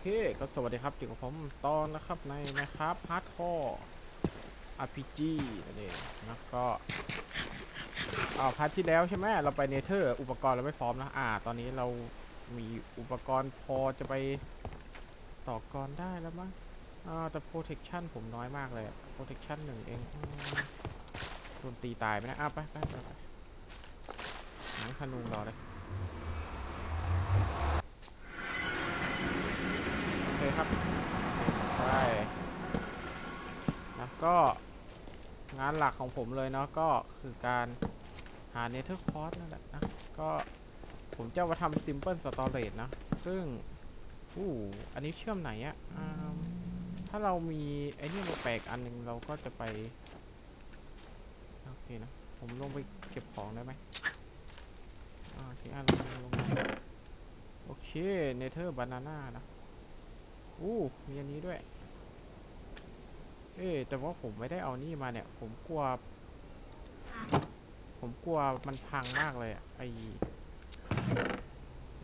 เคก็สวัสดีครับอยู่กับผมตอนนะครับในนะครับฮาร์ดคอร์ RPG นั่นเองนะก็อ่าพาร์ทที่แล้วใช่ไหมเราไปเนเธอร์ อุปกรณ์เราไม่พร้อมนะอ่า ตอนนี้เรามีอุปกรณ์พอจะไปต่อกรได้แล้วมั้งอ่าแต่ protection ผมน้อยมากเลยอะ protection หนึ่งเองโดนตีตายไหมนะอะไปไปไปไปหนังพนุงรอเลย โอเครับไปนะก็งานหลักของผมเลยเนาะก็คือการหาเนเธอร์คอร์สนั่นแหละนะก็ผมจะมาทำ Simple Storage นะ ซึ่งอู้อันนี้เชื่อมไหนอะอถ้าเรามีไอ้นี่มาแปลกอันหนึ่งเราก็จะไป โอเคนะ ผมลงไปเก็บของได้ไหมอ่าโอเคอะลงลงโอเคเนเธอร์บานาน่านะ อู้มีอันนี้ด้วย เอ๊แต่ว่าผมไม่ได้เอานี่มาเนี่ย ผมกลัว ผมกลัวมันพังมากเลยอะไอ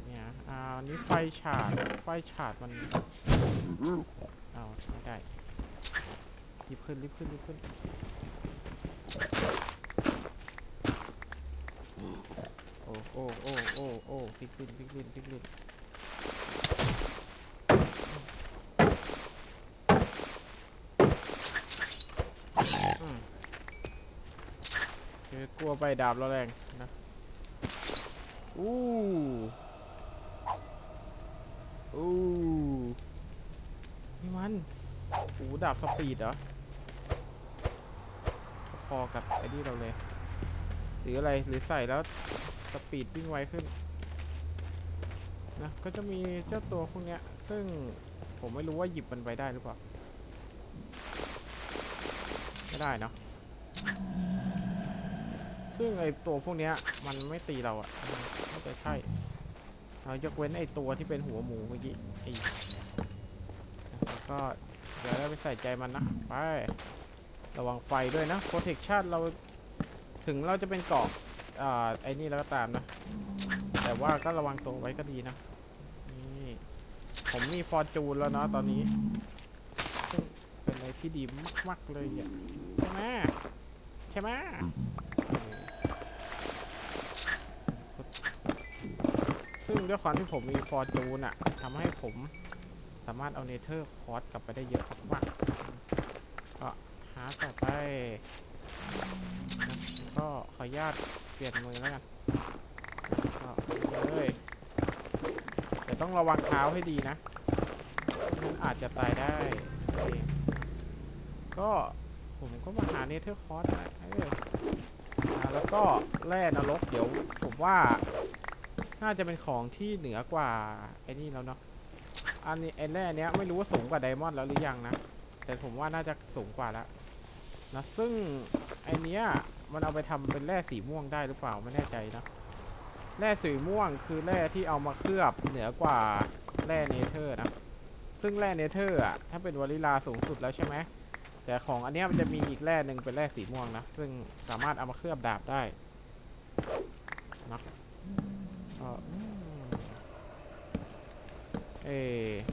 เนี่ยอ่าอันนี้ไฟฉาด ไฟฉาดมัน เอาไม่ได้รีบขึ้นรีบขึ้นรีบขึ้นโอ้โอ้โอ้โอ้โอ้พลิกลิ้นพลิกลิ้นพลิกลิ้น อืมคือ กลัวไปดาบเราแรงนะอู้อู้นี่มันโอ้ดาบสปีดเหรอพอกับไอ้นี่เราเลย หรืออะไรหรือใส่แล้วสปีดวิ่งไวขึ้นนะก็จะมีเจ้าตัวพวกเนี้ย ซึ่งผมไม่รู้ว่าหยิบมันไปได้หรือเปล่า ไม่ได้เนาะ ซึ่งไอตัวพวกเนี้ยมันไม่ตีเราอะไม่จะใช่เรายกเว้นไอตัวที่เป็นหัวหมูเมื่อกี้ไอแล้วก็เดี๋ยวเราไปใส่ใจมันนะ ไประวังไฟด้วยนะ protection เราถึงเราจะเป็นเกาะอ่าไอ้นี่แล้วก็ตามนะ แต่ว่าก็ระวังตัวไว้ก็ดีนะนี่ผมมีฟอร์จูนแล้วเนาะตอนนี้ เป็นอะไรที่ดีมากๆเลยอะใช่ไหมใช่ไหม ด้วยความที่ผมมีฟอร์จูนอะทำให้ผมสามารถเอาเนเธอร์คอร์สกลับไปได้เยอะมากๆก็หาต่อไปนะก็ขออนุญาตเปลี่ยนมือแล้วกันก็เลยแต่ต้องระวังเท้าให้ดีนะมันอาจจะตายได้โอเคก็ผมก็มาหาเนเธอร์คอร์สนะแล้วก็แร่นรกเดี๋ยวผมว่า น่าจะเป็นของที่เหนือกว่าไอ้นี่แล้วเนาะอันนี้ไอ้แร่เนี้ยไม่รู้ว่าสูงกว่าไดมอนด์แล้วหรือยังนะ แต่ผมว่าน่าจะสูงกว่าแล้วนะซึ่งไอเนี้ยมันเอาไปทำเป็นแร่สีม่วงได้หรือเปล่าไม่แน่ใจนะแร่สีม่วงคือแร่ที่เอามาเคลือบเหนือกว่าแร่เนเธอร์นะซึ่งแร่เนเธอร์อะถ้าเป็นวาลิลาสูงสุดแล้วใช่ไหมแต่ของอันเนี้ยมันจะมีอีกแร่หนึ่งเป็นแร่สีม่วงนะซึ่งสามารถเอามาเคลือบดาบได้นะก็อืม เอ้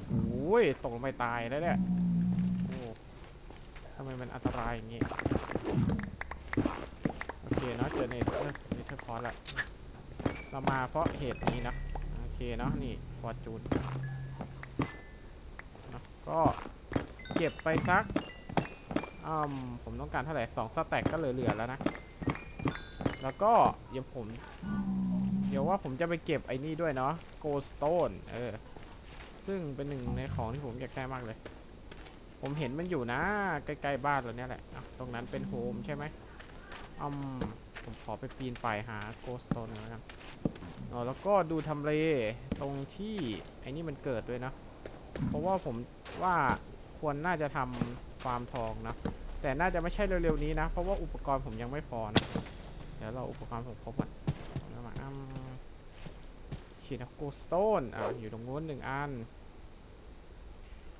โอ้ยตกลงไปตายแล้วเนี่ยโอ้ทำไมมันอันตรายอย่างงี้โอเคเนาะเจอเนเธอร์เนเธอร์คอร์ละเรามาเพราะเหตุนี้นะโอเคเนาะนี่ฟอร์จูนนะก็เก็บไปสักอืมผมต้องการเท่าไหร่สองสแต็กก็เหลือๆแล้วนะ แล้วก็เดี๋ยวผม เดี๋ยวว่าผมจะไปเก็บไอ้นี่ด้วยเนาะโกลสโตนเออ ซึ่งเป็นหนึ่งในของที่ผมอยากได้มากเลย ผมเห็นมันอยู่นะ ใกล้ๆบ้านเราเนี่ยแหละตรงนั้นเป็นโฮมใช่ไหมอืมผมขอไปปีนป่ายหาโกสโตนหน่อยแล้วกันอ๋อแล้วก็ดูทำเลตรงที่ไอ้นี่มันเกิดด้วยนะ เพราะว่าผมว่าควรน่าจะทำฟาร์มทองนะ แต่น่าจะไม่ใช่เร็วๆนี้นะ เพราะว่าอุปกรณ์ผมยังไม่พอนะ เดี๋ยวเราอุปกรณ์ผมครบก่อนมาอ้ำขีดโกสโตนอ่าอยู่ตรงนู้นหนึ่งอัน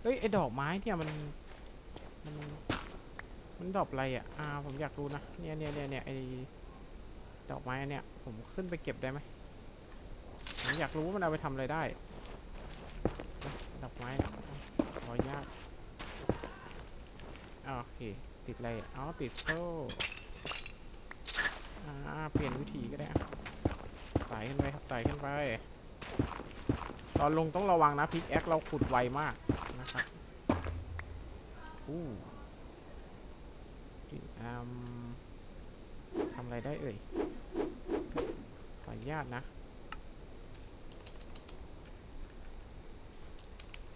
เฮ้ยไอ้ดอกไม้เนี่ยมันมันมันดอกอะไรอะอ่าผมอยากรู้นะเนี่ยเนี่ยเนี่ยเนี่ยไอ้ดอกไม้อันเนี้ยผมขึ้นไปเก็บได้ไหมผมอยากรู้ว่ามันเอาไปทำอะไรได้ดอกไม้อะโอ้ออนุญาตอ่าโอเคติดอะไรอ๋อติดโซ่อ่าเปลี่ยนวิธีก็ได้อะไต่ขึ้นไปครับไต่ขึ้นไป ตอนลงต้องระวังนะพิกแอคเราขุดไวมาก อู้ดิอืมทำอะไรได้เอ่ยขออนุญาตนะ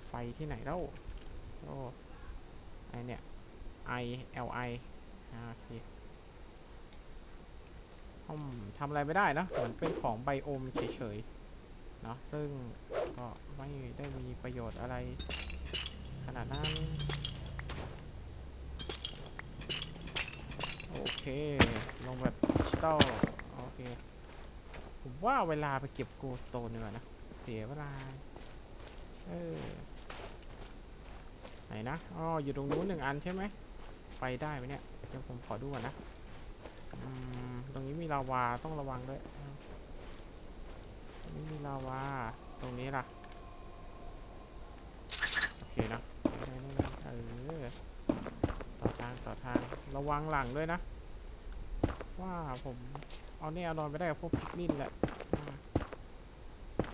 ไฟที่ไหนเล่าโอ้ไอเนี่ย I L I อ่าโอเคอืมทำอะไรไม่ได้นะเหมือนเป็นของไบโอมเฉยๆ เนาะซึ่งก็ไม่ได้มีประโยชน์อะไรขนาดนั้น โอเค ลงแบบดิจิตอลโอเค ผมว่าเวลาไปเก็บโกลสโตนดีกว่านะ เสียเวลา เออ ไหนนะ อ๋อ อยู่ตรงนู้นหนึ่งอันใช่ไหม ไปได้ไหมเนี่ย เดี๋ยวผมขอดูก่อนนะ ตรงนี้มีลาวาต้องระวังด้วยนี้มีลาวา ตรงนี้ล่ะ โอเคนะเออต่อทาง ต่อทาง ระวังหลังด้วยนะ ว่าผมเอาเนี่ยเอานอนไปได้กับพวกพิกลินแหละ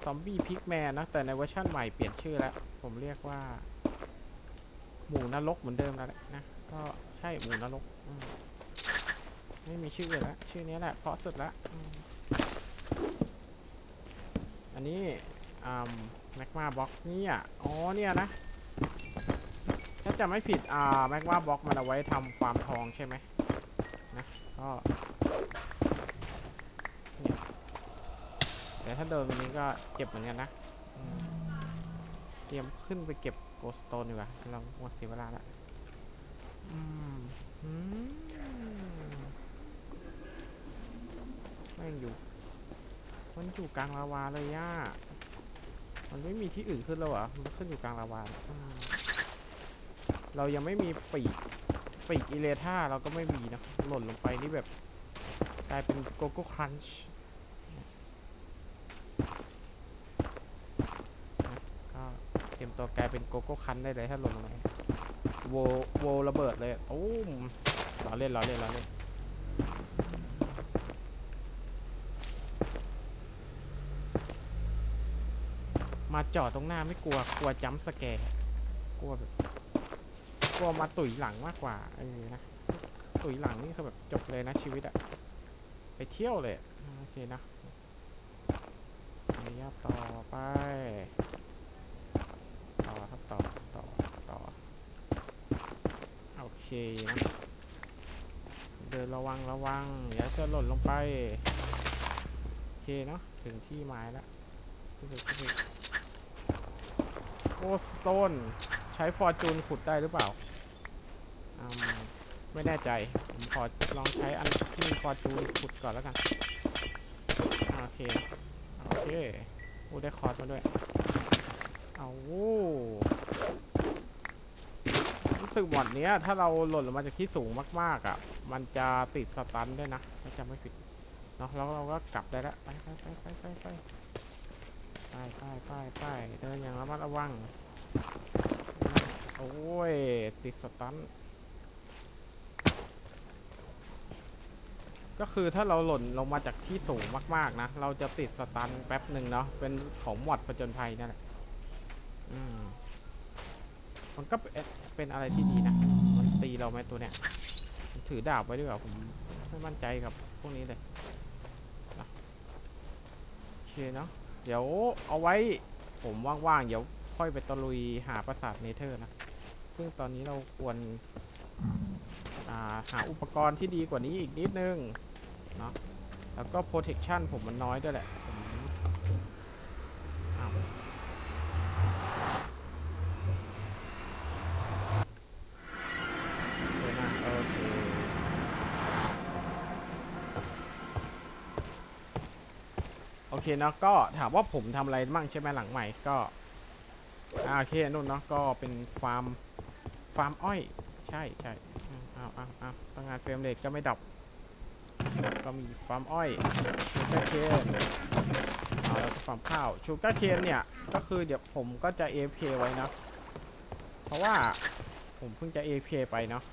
ซอมบี้พิกแมนนะ แต่ในเวอร์ชั่นใหม่เปลี่ยนชื่อแล้ว ผมเรียกว่า หมูนรกเหมือนเดิมแล้วนะ ก็ใช่หมูนรกมไม่มีชื่อแล้ว ชื่อนี้แหละเพราะสุดละอืมอันนี้แมกมาบล็อกนี่อะอ๋อเนี่ยนะ ถ้าจะไม่ผิดอ่าแมกมาบล็อกมันเอาไว้ทำฟาร์มทองใช่ไหมนะก็เนี่ย แต่ถ้าเดินตรงนี้ก็เจ็บเหมือนกันนะเตรียมขึ้นไปเก็บโกสโตนดีกว่าเราหมดเสียเวลาละอืมอืมแม่งอยู่ มันอยู่กลางลาวาเลยย่ามันไม่มีที่อื่นขึ้นแล้วเหรอมันขึ้นอยู่กลางลาวาเรายังไม่มีปีกปีกอิเลท่าเราก็ไม่มีนะหล่นลงไปนี่แบบ กลายเป็นโกโก้ครันช์ก็เตัวกลายเป็นโกโก้คันได้เลยถ้าหล่นลงไปโวโวระเบิดเลยตุ้มล้อเล่นล้อเล่นล้อเล่นมาจอดตรงหน้าไม่กลัวกลัวจัมสแกร์กลัวแบบกลัวมาตุ๋ยหลังมากกว่าเออนะตุ๋ยหลังนี่คือแบบจบเลยนะชีวิตอะไปเที่ยวเลยโอเคนะระยะต่อไป ต่อครับต่อ ต่อ ต่อ โอ เคนะเดินระวังระวังอย่าจะหล่นลงไปโอเคเนาะถึงที่หมายแล้วโอ้สโตนใช้ฟอร์จูนขุดได้หรือเปล่าไม่แน่ใจ ผมขอลองใช้อันที่ฟอร์จูนขุดก่อนแล้วกันโอเคโอเคโอ้ได้คอร์สมาด้วยเอาว้ รู้สึกหมดเนี้ย ถ้าเราหล่นลงมาจากที่สูงมากๆอะ มันจะติดสตันด้วยนะถ้าจำไม่ผิดเนาะแล้วเราก็กลับได้แล้วไปไปไปไปไปไปไปไปไปไปเดินอย่างระมัดระวัง โอ้ย ติดสตันก็คือถ้าเราหล่นลงมาจากที่สูงมากๆนะ เราจะติดสตันแป๊บหนึ่งเนาะเป็นของหมวดผจญภัยนั่นแหละอืม มันก็เป็นอะไรที่ดีนะ มันตีเราไหมตัวเนี้ยถือดาบไว้ด้วยเหรอผมไม่มั่นใจกับพวกนี้เลยนะโอเคเนาะ เดี๋ยวเอาไว้ผมว่างๆ เดี๋ยวค่อยไปตะลุยหาปราสาทเนเธอร์นะ ซึ่งตอนนี้เราควราหาอุปกรณ์ที่ดีกว่านี้อีกนิดนึง เนาะ แล้วก็ protection ผมมันน้อยด้วยแหละผมอ้าวเดี๋ยวนะโอเค โอ เคเนาะก็ถามว่าผมทำอะไรมั่งใช่ไหมหลังใหม่ก็อ่าโอเคนู่นเนาะก็เป็นฟาร์มฟาร์มอ้อย ใช่ใช่อ้าวอ้าวอ้าวตั้งงานเฟรมเรทก็ไม่ดับก็มีฟาร์มอ้อยชูการ์เคนอ่าแล้วก็ฟาร์มข้าวชูการ์เคนเนี่ยก็คือเดี๋ยวผมก็จะ AFK ไว้นะเพราะว่าผมเพิ่งจะ AP ไปเนาะ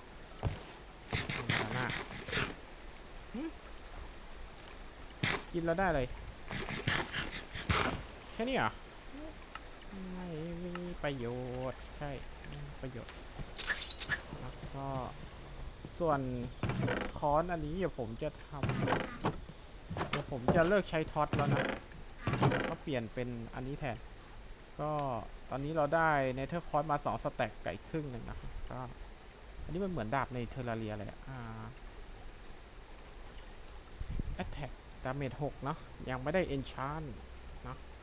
เอามาหน้ากินแล้วได้เลย ค่นี้เหรอ ไม่มีประโยชน์ ใช่ประโยชน์ แล้วก็ส่วนค้อนอันนี้เดี๋ยวผมจะทำเดี๋ยวผมจะเลิกใช้ท็อตแล้วนะ ก็เปลี่ยนเป็นอันนี้แทน ก็ตอนนี้เราได้เนเธอร์คอร์สมา2สแต็กไก่ครึ่งหนึ่งนะก็อันนี้มันเหมือนดาบในเทอร์เรียเลยอะอ่า attack damage 6เนอะยังไม่ได้ enchant เน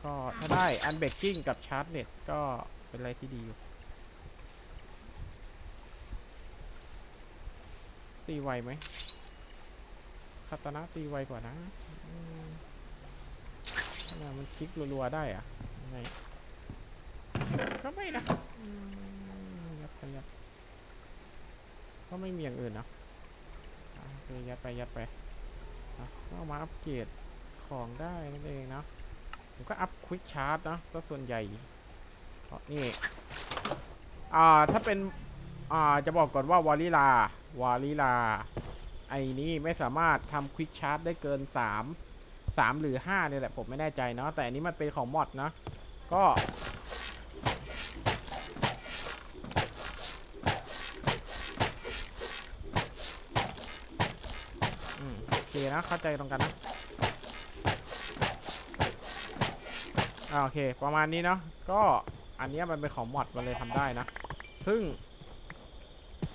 ก็ถ้าได้ unbreaking กับ charge net ก็เป็นอะไรที่ดีตีไวไหมคาตานะตีไวกว่านะอืมทำไมมันคลิกรัวๆได้อะไงก็ไม่นะยัดไปยัดก็ไม่มีอย่างอื่นนะโอเคยัดไปยัดไปก็เอามาอัปเกรดของได้นั่นเองนะ ผมก็อัพควิกชาร์จนะซะส่วนใหญ่เพราะนี่ อ่า ถ้าเป็น อ่า จะบอกก่อนว่าวอลิลาวอลิลา ไอ้นี่ไม่สามารถทำควิกชาร์จได้เกิน 3 3 หรือ5เนี่ยแหละผมไม่แน่ใจเนาะ แต่อันนี้มันเป็นของมอดนะ ก็โอเคนะ เข้าใจตรงกันนะ อ่าโอเค ประมาณนี้เนาะก็อันเนี้ยมันเป็นของมอดมันเลยทำได้นะ ซึ่ง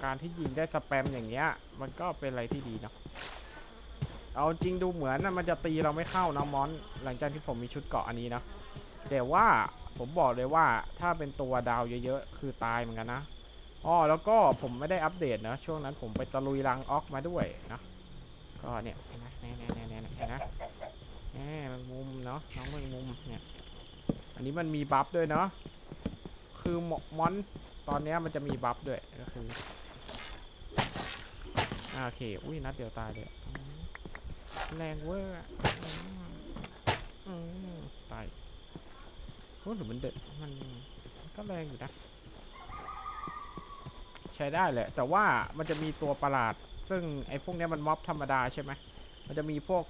การที่ยิงได้สแปมอย่างเงี้ย มันก็เป็นอะไรที่ดีเนาะเอาจริงดูเหมือนนะมันจะตีเราไม่เข้านะมอน หลังจากที่ผมมีชุดเกาะอันนี้นะแต่ว่าผมบอกเลยว่าถ้าเป็นตัวดาวเยอะๆ คือตายเหมือนกันนะอ๋อแล้วก็ผมไม่ได้อัปเดตนะ ช่วงนั้นผมไปตะลุยรังออกมาด้วยนะก็เนี่ยเห็นไหมแน่แน่แน่แน่เนนะแน่แมงมุมเนาะน้องแมงมุมเนี่ย นนี้มันมีบัฟด้วยเนาะคือมอนตอนเนี้ยมันจะมีบัฟด้วยก็คือโอเคอุ้ยนัดเดียวตายเลยแรงเวอร์อตายโอ้หรือมันเด็ดมันก็แรงอยู่นะใช้ได้แหละ แต่ว่ามันจะมีตัวประหลาด ซึ่งไอ้พวกเนี้ยมันม็อบธรรมดาใช่ไหมมันจะมีพวก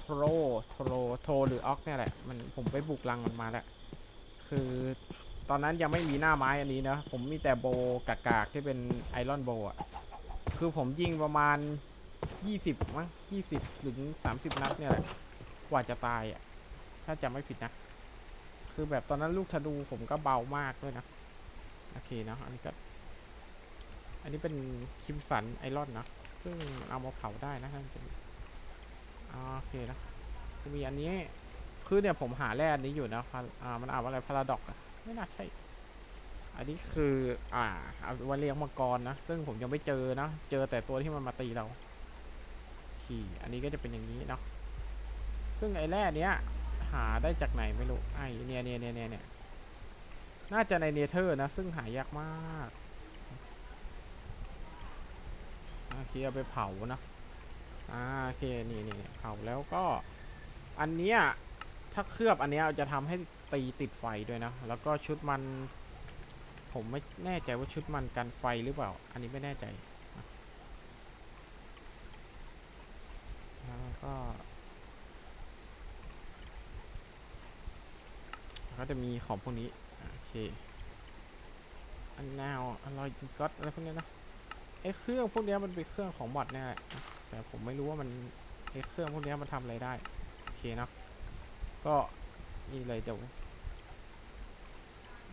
โทรโทรโทรหรือออกเนี่ยแหละ มันผมไปบุกรังมันมาแล้ว คือตอนนั้นยังไม่มีหน้าไม้อันนี้นะ ผมมีแต่โบกากๆที่เป็นไอรอนโบอะคือผมยิงประมาณ 20มั้ง20 ถึง 30 นัดเนี่ยแหละ กว่าจะตายอะ ถ้าจำไม่ผิดนะ คือแบบตอนนั้นลูกธนูผมก็เบามากด้วยนะ โอเคนะอันนี้ก็ อันนี้เป็นคิมสันไอรอนนะ ซึ่งเอามาเผาได้นะท่านจะโอเคนะจะมีอันนี้ คือเนี่ยผมหาแร่อันนี้อยู่นะพอ่ามันอ่านว่าอะไรพาราดอกอะไม่น่าใช่ อันนี้คือ อ่าเอาวันเลี้ยงมังกรนะ ซึ่งผมยังไม่เจอนะ เจอแต่ตัวที่มันมาตีเราขี่อันนี้ก็จะเป็นอย่างนี้เนาะ ซึ่งไอ้แร่เนี้ย หาได้จากไหนไม่รู้ ไอ้เนี่ยเนี่ยเนี่ยเนี่ยเนี่ยน่าจะในเนเธอร์นะ ซึ่งหายากมากโอเคเอาไปเผานะอ่าโอเค นี่นี่เผาแล้วก็ อันเนี้ย ถ้าเคลือบอันนี้จะทำให้ตีติดไฟด้วยนะ แล้วก็ชุดมัน ผมไม่แน่ใจว่าชุดมันกันไฟหรือเปล่า อันนี้ไม่แน่ใจแล้วก็ก็จะมีของพวกนี้ โอเค อันแนวอร่อยก็อะไรพวกนี้นะไอ้เครื่องพวกเนี้ยมันเป็นเครื่องของมอดเนี่ยแหละแต่ผมไม่รู้ว่ามันไอ้เครื่องพวกเนี้ยมันทำอะไรได้ โอเคนะ ก็นี่เลยเดี๋ยว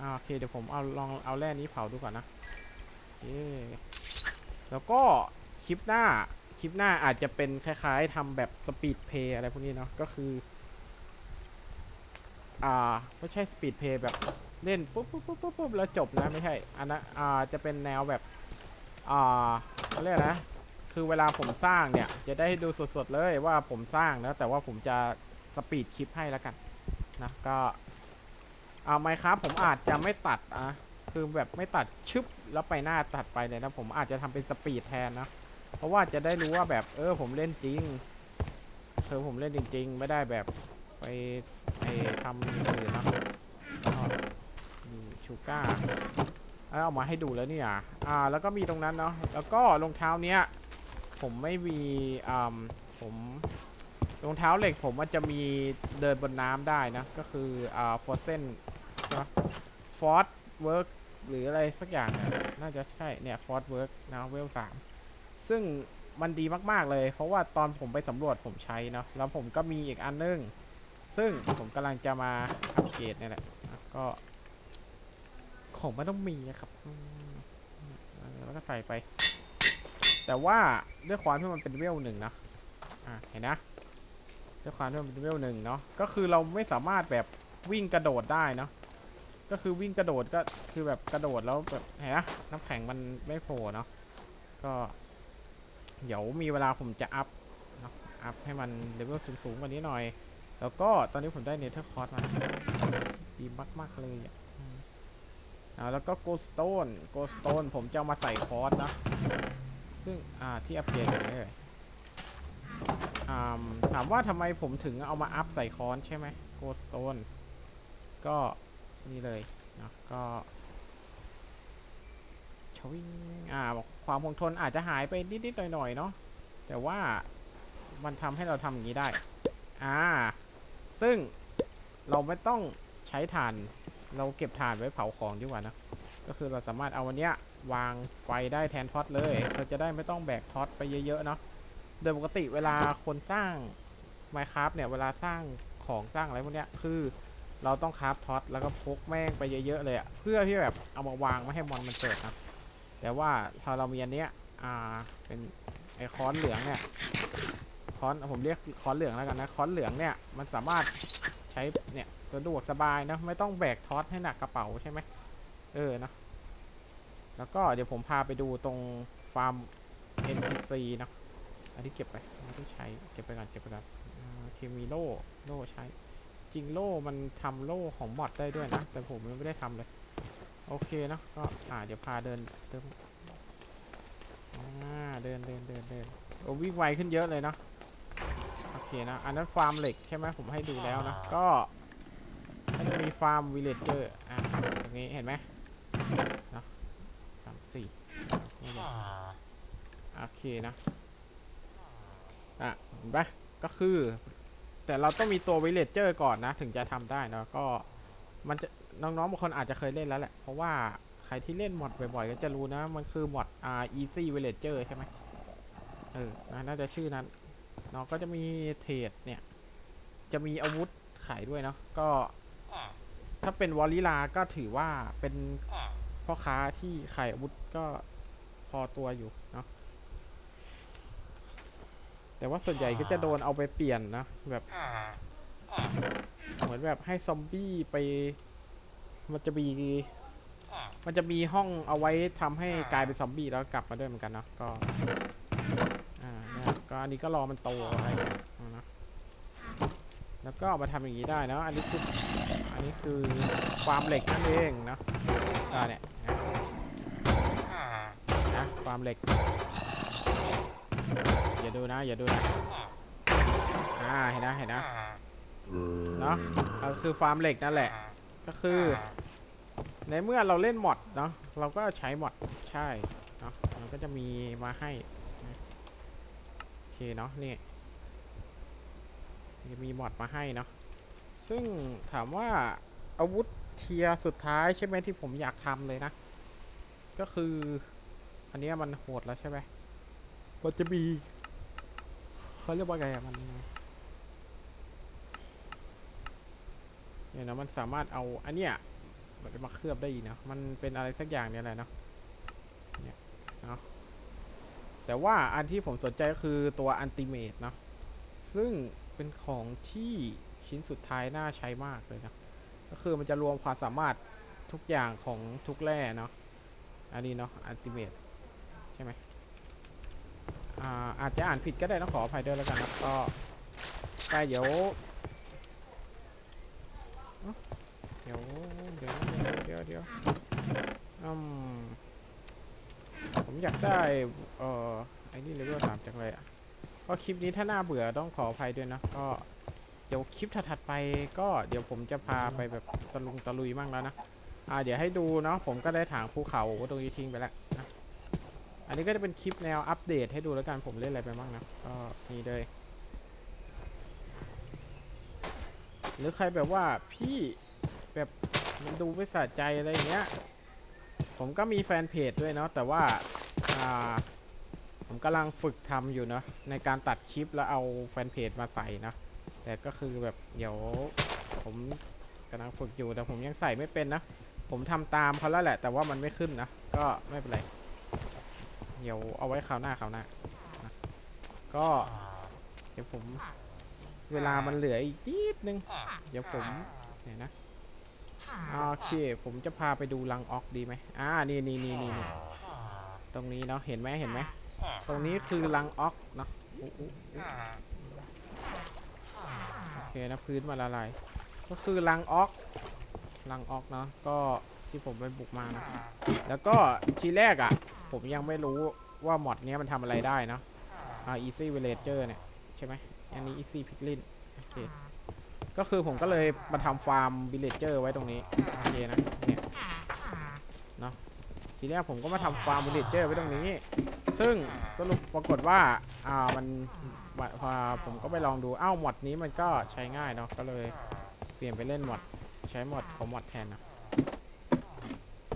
อ่าโอเคเดี๋ยวผมเอาลองเอาแร่นี้เผาดูก่อนนะเแล้วก็คลิปหน้าคลิปหน้าอาจจะเป็นคล้ายๆทำแบบสปีดเพย์อะไรพวกนี้เนาะก็คือ อ่าไม่ใช่สปีดเพย์แบบเล่นปุ๊บปุ๊บปุ๊บปุ๊บปุ๊บแล้วจบนะไม่ใช่อันนั้นอ่าจะเป็นแนวแบบอ่าเขาเรียกอะไรนะคือเวลาผมสร้างเนี่ย จะได้ดูสดๆเลยว่าผมสร้างนะแต่ว่าผมจะ สปีดคลิปให้แล้วกันนะก็เอาไหมครับผมอาจจะไม่ตัดอะคือแบบไม่ตัดชึบแล้วไปหน้าตัดไปเลยนะผมอาจจะทำเป็นสปีดแทนนะเพราะว่าจะได้รู้ว่าแบบเออผมเล่นจริงคือผมเล่นจริง ๆ ไม่ได้แบบไปไปทำอย่างอื่นนะมีชูก้าเอาเอามาให้ดูแล้วเนี่ยอ่าแล้วก็มีตรงนั้นเนาะแล้วก็รองเท้าเนี้ยผมไม่มีอ่าผม รองเท้าเหล็กผมมันจะมีเดินบนน้ำได้นะ ก็คืออ่าฟอร์เซนใช่ปะฟอร์เวิร์กหรืออะไรสักอย่างเนี่ยน่าจะใช่เนี่ยฟอร์เวิร์กนะเวลสามซึ่งมันดีมากๆเลย เพราะว่าตอนผมไปสำรวจผมใช้เนาะแล้วผมก็มีอีกอันนึง ซึ่งผมกำลังจะมาอัปเกรดเนี่ยแหละก็ของมันต้องมีนะครับแล้วก็ใส่ไป แต่ว่าด้วยความที่มันเป็นเวลหนึ่งนะอะเห็นนะ ด้วยความที่มันเป็นเวลหนึ่งเนาะก็คือเราไม่สามารถแบบวิ่งกระโดดได้เนาะก็คือวิ่งกระโดดก็คือแบบกระโดดแล้วแบบเห็นนะน้ำแข็งมันไม่โผล่เนาะก็เดี๋ยวมีเวลาผมจะอัพเนาะอัพให้มันเลเวลสูงๆกว่านี้หน่อย แล้วก็ตอนนี้ผมได้เนเธอร์คอร์สมาดีมากๆเลยอะอืมอ่าแล้วก็โกสโตนโกสโตนผมจะเอามาใส่คอร์สนะ ซึ่งอ่าที่อัปเกรดอย่าเลย ถามว่าทำไมผมถึงเอามาอัพใส่คอนใช่ไหมโกสโตนก็นี่เลยนะก็ชวิงอ่าบอกความคงทนอาจจะหายไปนิด ๆ หน่อย ๆ เนาะแต่ว่ามันทำให้เราทำอย่างนี้ได้ อ่า ซึ่งเราไม่ต้องใช้ถ่าน เราเก็บถ่านไว้เผาของดีกว่านะ ก็คือเราสามารถเอาวันเนี้ยวางไฟได้แทนท็อตเลย เราจะได้ไม่ต้องแบกท็อตไปเยอะ ๆ เนาะ โดยปกติเวลาคนสร้าง Minecraft เนี่ย เวลาสร้างของสร้างอะไรพวกเนี้ยคือ เราต้องคราฟท็อตแล้วก็พกแม่งไปเยอะๆเลยอะเพื่อที่แบบเอามาวางไม่ให้มอนมันเกิดนะแต่ว่าถ้าเรามีอันเนี้ยอ่าเป็นไอคอนเหลืองเนี่ยคอนผมเรียกคอนเหลืองแล้วกันนะคอนเหลืองเนี่ยมันสามารถใช้เนี่ยสะดวกสบายนะไม่ต้องแบกท็อตให้หนักกระเป๋าใช่ไหมเออนะแล้วก็เดี๋ยวผมพาไปดูตรงฟาร์ม NPC นะ อันที่เก็บไปไม่ได้ใช้เก็บไปก่อนเก็บไปก่อนอ่าโอเคมีโล่โล่ใช้ จริงโล่มันทำโล่ของมอดได้ด้วยนะ แต่ผมยังไม่ได้ทำเลย โอเคเนอะก็อ่าเดี๋ยวพาเดินเดินอ่าเดินเดินเดินเดินโอ้วิ่งไวขึ้นเยอะเลยเนอะโอเคนะ อันนั้นฟาร์มเหล็กใช่ไหมผมให้ดูแล้วนะ ก็มันจะมีฟาร์มวิลเลจเจอร์อ่าตรงนี้เห็นไหมเนอะสามสี่นี่เลยโอเคนะ อะเห็นปะก็คือ แต่เราต้องมีตัววิลเลจเจอร์ก่อนนะ ถึงจะทำได้นะก็มันจะน้องๆบางคนอาจจะเคยเล่นแล้วแหละ เพราะว่าใครที่เล่นมอดบ่อยๆ ก็จะรู้นะ มันคือมอดอ่า easy villager ใช่ไหมเออน่าจะชื่อนั้นเนาะก็จะมีเทรดเนี่ย จะมีอาวุธขายด้วยเนาะก็ ถ้าเป็นวอลลิลาก็ถือว่าเป็นพ่อค้าที่ขายอาวุธก็พอตัวอยู่เนาะ แต่ว่าส่วนใหญ่ก็จะโดนเอาไปเปลี่ยนนะ แบบเหมือนแบบให้ซอมบี้ไป มันจะมีมันจะมีห้องเอาไว้ทำให้กลายเป็นซอมบี้แล้วกลับมาด้วยเหมือนกันเนาะก็อ่าเนี่ยก็อันนี้ก็รอมันโตอะไรอย่างเงี้ยนะแล้วก็เอามาทำอย่างนี้ได้เนอะอันนี้คืออันนี้คือฟาร์มเหล็กนั่นเองเนาะอ่าเนี่ยนะนะฟาร์มเหล็ก อย่าดูนะ อย่าดูนะ อ่า เห็นนะ เห็นนะ เนอะก็คือฟาร์มเหล็กนั่นแหละ ก็คือ ในเมื่อเราเล่นมอดเนาะ เราก็ใช้มอด ใช่ เนาะมันก็จะมีมาให้โอเคเนาะ นี่จะมีมอดมาให้เนาะ ซึ่งถามว่าอาวุธเทียร์สุดท้ายใช่ไหมที่ผมอยากทำเลยนะ ก็คือ อันนี้มันโหดแล้วใช่ไหมมันจะมี เขาเรียกว่าไงอะมันเนี่ยนะมันสามารถเอาอันเนี้ยมันมาเคลือบได้อีกนะมันเป็นอะไรสักอย่างเนี่ยแหละเนาะเนี่ยเนาะแต่ว่าอันที่ผมสนใจก็คือตัวอันติเมตเนาะซึ่งเป็นของที่ชิ้นสุดท้ายน่าใช้มากเลยนะก็คือมันจะรวมความสามารถทุกอย่างของทุกแร่เนาะอันนี้เนาะอันติเมตใช่ไหม อ่าอาจจะอ่านผิดก็ได้ต้องขออภัยด้วยแล้วกันนะก็ใกล้เดี๋ยวเดี๋ยวเดี๋ยวเดี๋ยวเดี๋ยวอืมผมอยากได้เอ่อไอ้นี่เลเวลสามจังเลยอะก็คลิปนี้ถ้าน่าเบื่อต้องขออภัยด้วยนะก็เดี๋ยวคลิปถัดไปก็เดี๋ยวผมจะพาไปแบบตะลุงตะลุยมั่งแล้วนะอ่าเดี๋ยวให้ดูเนาะผมก็ได้ถางภูเขาตรงนี้ทิ้งไปแล้วนะ นนี้ก็จะเป็นคลิปแนวอัปเดตให้ดูแล้วกันผมเล่นอะไรไปบ้างนะก็นี่เลย หรือใครแบบว่าพี่แบบมันดูไม่สะใจอะไรอย่างเงี้ย ผมก็มีแฟนเพจด้วยเนาะแต่ว่าอ่าผมกำลังฝึกทำอยู่เนาะในการตัดคลิปแล้วเอาแฟนเพจมาใส่นะแต่ก็คือแบบเดี๋ยวผมกำลังฝึกอยู่แต่ผมยังใส่ไม่เป็นนะ ผมทำตามเขาแล้วแหละ แต่ว่ามันไม่ขึ้นนะ ก็ไม่เป็นไร เดี๋ยวเอาไว้คราวหน้าคราวหน้านะก็ เดี๋ยวผม เวลามันเหลืออีกนิดนึง เดี๋ยวผมเนี่ยนะโอเค ผมจะพาไปดูรังออกดีไหมอ่านี่นี่นี่นี่นี่ตรงนี้เนาะเห็นไหมเห็นไหมตรงนี้คือรังออกเนาะอุ๊อุ๊อุ๊โอเคนะพื้นมาละลายก็คือรังออกรังออกเนาะก็ที่ผมไปบุกมานะแล้วก็ทีแรกอะ่ะ ผมยังไม่รู้ว่ามอดเนี้ยมันทำอะไรได้เนาะอ่า easy villager เนี่ย ใช่ไหมอันนี้ easy piglin โอเคก็คือผมก็เลยมาทำฟาร์ม villager ไว้ตรงนี้ โอเคนะ เนี่ยเนาะทีแรกผมก็มาทำฟาร์ม villager ไว้ตรงนี้ ซึ่งสรุปปรากฏว่า อ่า มันพอผมก็ไปลองดู อ้าวมอดนี้มันก็ใช้ง่ายเนาะ ก็เลยเปลี่ยนไปเล่นมอดใช้มอดของมอดแทนนะ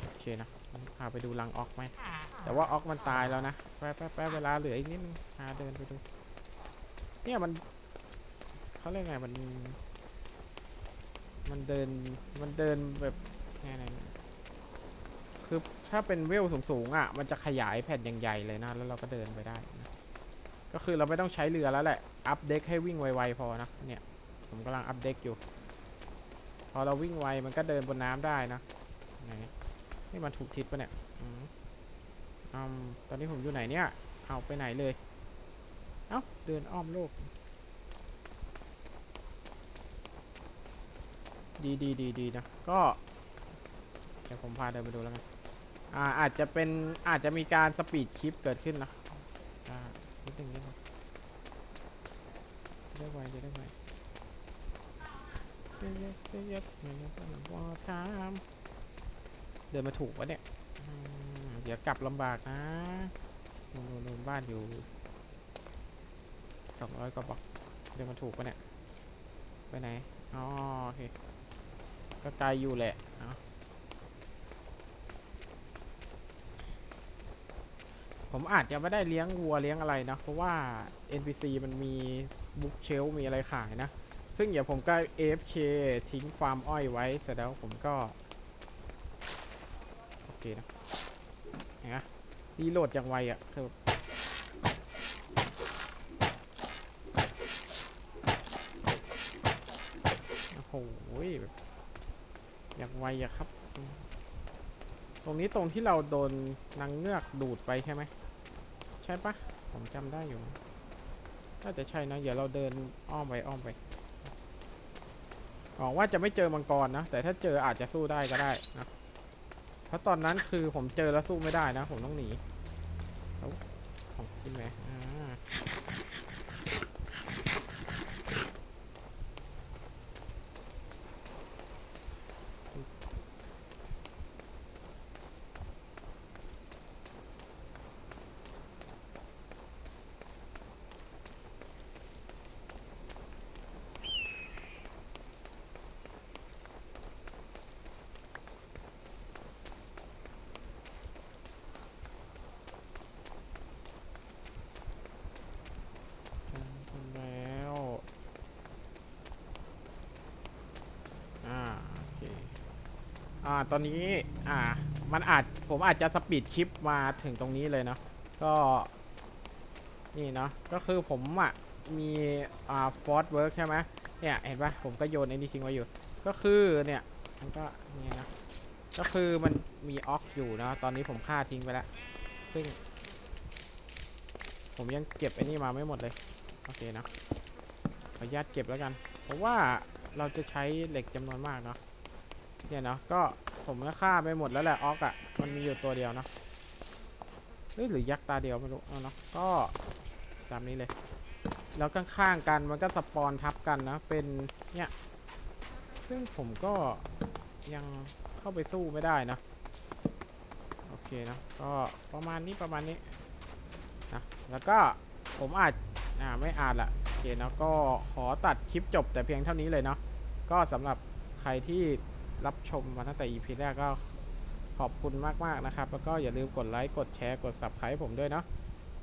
โอเคนะพาไปดูรังออกไหม แต่ว่าออกมันตายแล้วนะ แป๊บแป๊บแป๊บเวลาเหลืออีกนิดนึงพาเดินไปดู เนี่ยมันเขาเรียกไงมัน มันเดิน มันเดินแบบไงไงคือถ้าเป็นเวลสูงๆอะ มันจะขยายแผ่นอย่างใหญ่เลยนะ แล้วเราก็เดินไปได้นะก็คือเราไม่ต้องใช้เรือแล้วแหละ อัพเด็กให้วิ่งไวๆพอนะ เนี่ย ผมกำลังอัพเด็กอยู่ พอเราวิ่งไวมันก็เดินบนน้ำได้นะ ไหน นี่มันถูกทิศปะเนี่ยอืมตอนนี้ผมอยู่ไหนเนี่ย เอาไปไหนเลย เอ้า เดินอ้อมโลก ดีดีดีดีนะ ก็ เดี๋ยวผมพาเดินไปดูแล้วกัน อ่า อาจจะเป็น อาจจะมีการสปีดคลิปเกิดขึ้นนะ อ่า นิดนึงนิดนึงจะได้ไวจะได้ไวเสียดเสียดไม่ต้องว่าทำ เดินมาถูกวะเนี่ย เดี๋ยวกลับลำบากนะนูนนูนบ้านอยู่สองร้อยกว่าบอกเดินมาถูกปะเนี่ย ไปไหน อ๋อโอเค ก็ไกลอยู่แหละเนาะผมอาจจะไม่ได้เลี้ยงวัวเลี้ยงอะไรนะ เพราะว่า NPC มันมีบุ๊กเชลมีอะไรขายนะ ซึ่งเดี๋ยวผมก็ AFK ทิ้งฟาร์มอ้อยไว้ เสร็จแล้วผมก็ เคนะเห็นไหมรีโหลดอย่างไวอะ่ะคือโอ้โหแบบอย่างไวอะครับ ตรงนี้ตรงที่เราโดนนางเงือกดูดไปใช่ไหมใช่ปะผมจำได้อยู่นะน่าจะใช่นะเดี๋ยวเราเดินอ้อมไปอ้อมไปหวังว่าจะไม่เจอมังกรนะ แต่ถ้าเจออาจจะสู้ได้ก็ได้นะ เพราะตอนนั้นคือผมเจอแล้วสู้ไม่ได้นะ ผมต้องหนีแล้วของกินไหมอ่าทำแล้ว อ่า โอเค อ่าตอนนี้อ่ามันอาจผมอาจจะสปีดคลิปมาถึงตรงนี้เลยเนาะก็นี่เนาะก็คือผมอะมีอ่าฟอร์ดเวิร์กใช่ไหมเนี่ยเห็นปะผมก็โยนไอ้นี่ทิ้งไว้อยู่ ก็คือเนี่ยมันก็เนี่ยนะก็คือมันมีออกอยู่นะตอนนี้ผมฆ่าทิ้งไปแล้วซึ่ง ผมยังเก็บไอ้นี่มาไม่หมดเลยโอเคนะขออนุญาตเก็บแล้วกัน เพราะว่าเราจะใช้เหล็กจำนวนมากเนาะ เนี่ยเนาะก็ผมก็ฆ่าไปหมดแล้วแหละออกอะ่ะมันมีอยู่ตัวเดียวเนาะเฮ้ยหรือยักษ์ตาเดียวไม่รู้เอาเนาะก็ตามนี้เลย แล้วข้างๆกันมันก็สปอนทับกันนะเป็นเนี่ยซึ่งผมก็ยังเข้าไปสู้ไม่ได้นะโอเคนะก็ประมาณนี้ประมาณนี้นะแล้วก็ผมอาจอ่าไม่อาจละโอเคเนะก็ขอตัดคลิปจบแต่เพียงเท่านี้เลยเนาะก็สำหรับใครที่ รับชมมาตั้งแต่ EP แรกก็ขอบคุณมากๆนะครับ แล้วก็อย่าลืมกดไลค์กดแชร์กด subscribe ผมด้วยเนาะ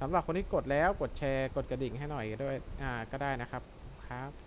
สำหรับคนที่กดแล้วกดแชร์กดกระดิ่งให้หน่อยด้วยอ่าก็ได้นะครับครับ